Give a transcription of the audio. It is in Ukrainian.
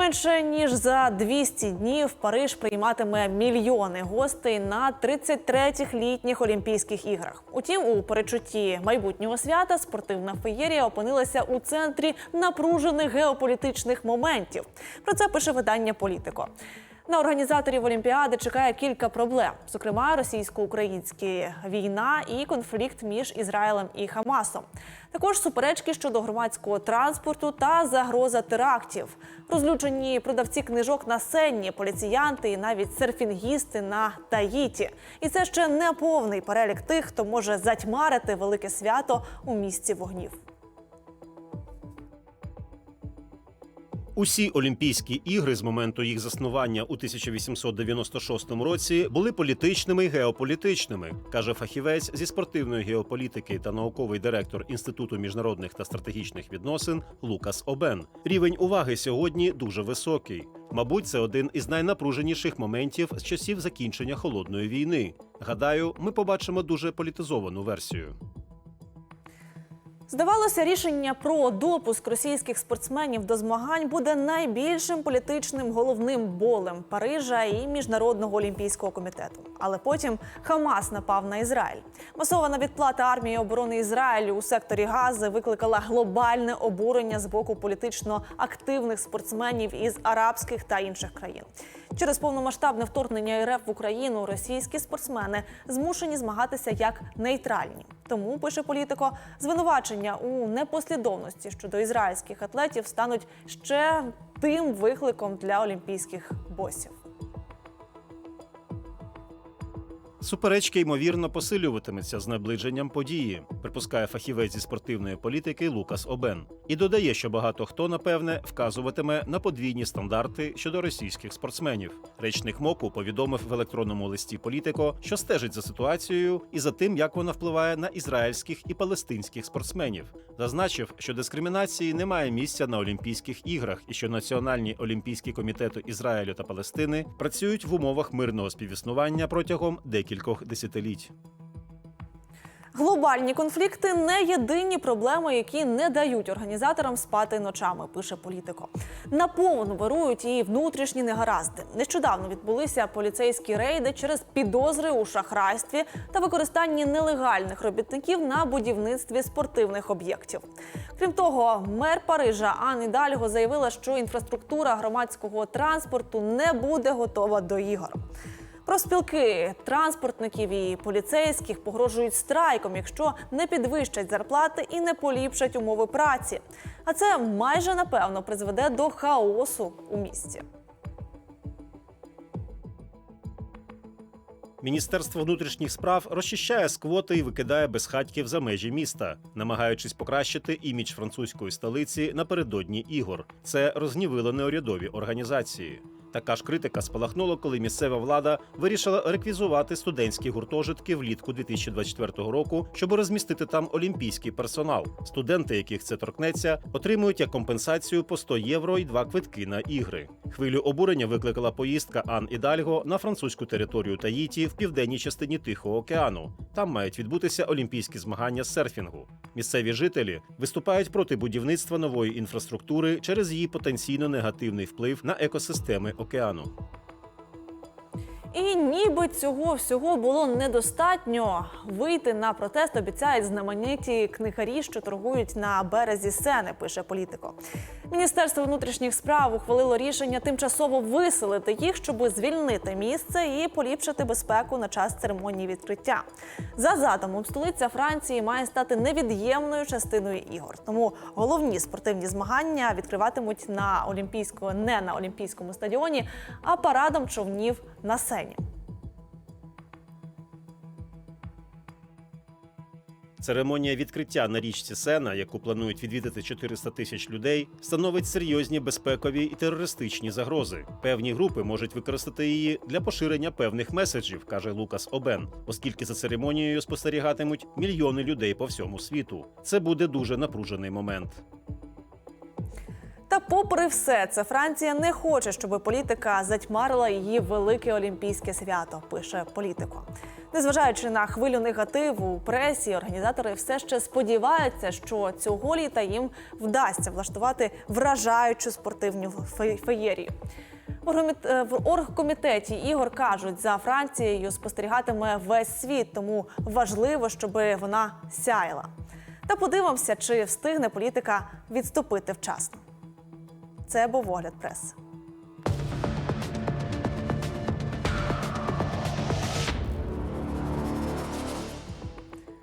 Менше ніж за 200 днів Париж прийматиме мільйони гостей на 33-х літніх Олімпійських іграх. Утім, у перечутті майбутнього свята спортивна феєрія опинилася у центрі напружених геополітичних моментів. Про це пише видання Політико. На організаторів Олімпіади чекає кілька проблем, зокрема російсько-українська війна і конфлікт між Ізраїлем і Хамасом. Також суперечки щодо громадського транспорту та загроза терактів, розлючені продавці книжок на сенні, поліціянти і навіть серфінгісти на Таїті. І це ще не повний перелік тих, хто може затьмарити велике свято у місці вогнів. Усі Олімпійські ігри з моменту їх заснування у 1896 році були політичними і геополітичними, каже фахівець зі спортивної геополітики та науковий директор Інституту міжнародних та стратегічних відносин Лукас Обен. Рівень уваги сьогодні дуже високий. Мабуть, це один із найнапруженіших моментів з часів закінчення холодної війни. Гадаю, ми побачимо дуже політизовану версію. Здавалося, рішення про допуск російських спортсменів до змагань буде найбільшим політичним головним болем Парижа і міжнародного олімпійського комітету. Але потім Хамас напав на Ізраїль. Масована відплата армії оборони Ізраїлю у секторі Гази викликала глобальне обурення з боку політично активних спортсменів із арабських та інших країн. Через повномасштабне вторгнення РФ в Україну російські спортсмени змушені змагатися як нейтральні. Тому пише політико, звинувачення у непослідовності щодо ізраїльських атлетів стануть ще тим викликом для олімпійських босів. Суперечки ймовірно посилюватиметься з наближенням події, припускає фахівець зі спортивної політики Лукас Обен, і додає, що багато хто напевне вказуватиме на подвійні стандарти щодо російських спортсменів. Речник МОКу повідомив в електронному листі політико, що стежить за ситуацією і за тим, як вона впливає на ізраїльських і палестинських спортсменів. Зазначив, що дискримінації немає місця на Олімпійських іграх і що національні олімпійські комітети Ізраїлю та Палестини працюють в умовах мирного співіснування протягом декількох десятиліть. Глобальні конфлікти не єдині проблеми, які не дають організаторам спати ночами, пише політико. Наповну вирують і внутрішні негаразди. Нещодавно відбулися поліцейські рейди через підозри у шахрайстві та використанні нелегальних робітників на будівництві спортивних об'єктів. Крім того, мер Парижа Ан Ідальго заявила, що інфраструктура громадського транспорту не буде готова до ігор. Профспілки транспортників і поліцейських погрожують страйком, якщо не підвищать зарплати і не поліпшать умови праці. А це майже напевно призведе до хаосу у місті. Міністерство внутрішніх справ розчищає сквоти і викидає безхатьків за межі міста, намагаючись покращити імідж французької столиці напередодні ігор. Це розгнівило неурядові організації. Така ж критика спалахнула, коли місцева влада вирішила реквізувати студентські гуртожитки влітку 2024 року, щоб розмістити там олімпійський персонал. Студенти, яких це торкнеться, отримують як компенсацію по 100 євро і два квитки на ігри. Хвилю обурення викликала поїздка Ан Ідальго на французьку територію Таїті в південній частині Тихого океану. Там мають відбутися олімпійські змагання з серфінгу. Місцеві жителі виступають проти будівництва нової інфраструктури через її потенційно негативний вплив на екосистеми океану. І ніби цього всього було недостатньо. Вийти на протест обіцяють знамениті книгарі, що торгують на березі сени, пише політико. Міністерство внутрішніх справ ухвалило рішення тимчасово виселити їх, щоб звільнити місце і поліпшити безпеку на час церемонії відкриття. За задумом, столиця Франції має стати невід'ємною частиною ігор. Тому головні спортивні змагання відкриватимуть на олімпійському не на олімпійському стадіоні, а парадом човнів на сені. Церемонія відкриття на річці Сена, яку планують відвідати 400 тисяч людей, становить серйозні безпекові і терористичні загрози. Певні групи можуть використати її для поширення певних меседжів, каже Лукас Обен, оскільки за церемонією спостерігатимуть мільйони людей по всьому світу. Це буде дуже напружений момент. Та, попри все, це Франція не хоче, щоб політика затьмарила її велике олімпійське свято. Пише політико. Незважаючи на хвилю негативу у пресі, організатори все ще сподіваються, що цього літа їм вдасться влаштувати вражаючу спортивну фе- феєрію. Е, В оргкомітеті ігор кажуть, за Францією спостерігатиме весь світ, тому важливо, щоб вона сяяла. Та подивимося, чи встигне політика відступити вчасно. Це був огляд преси.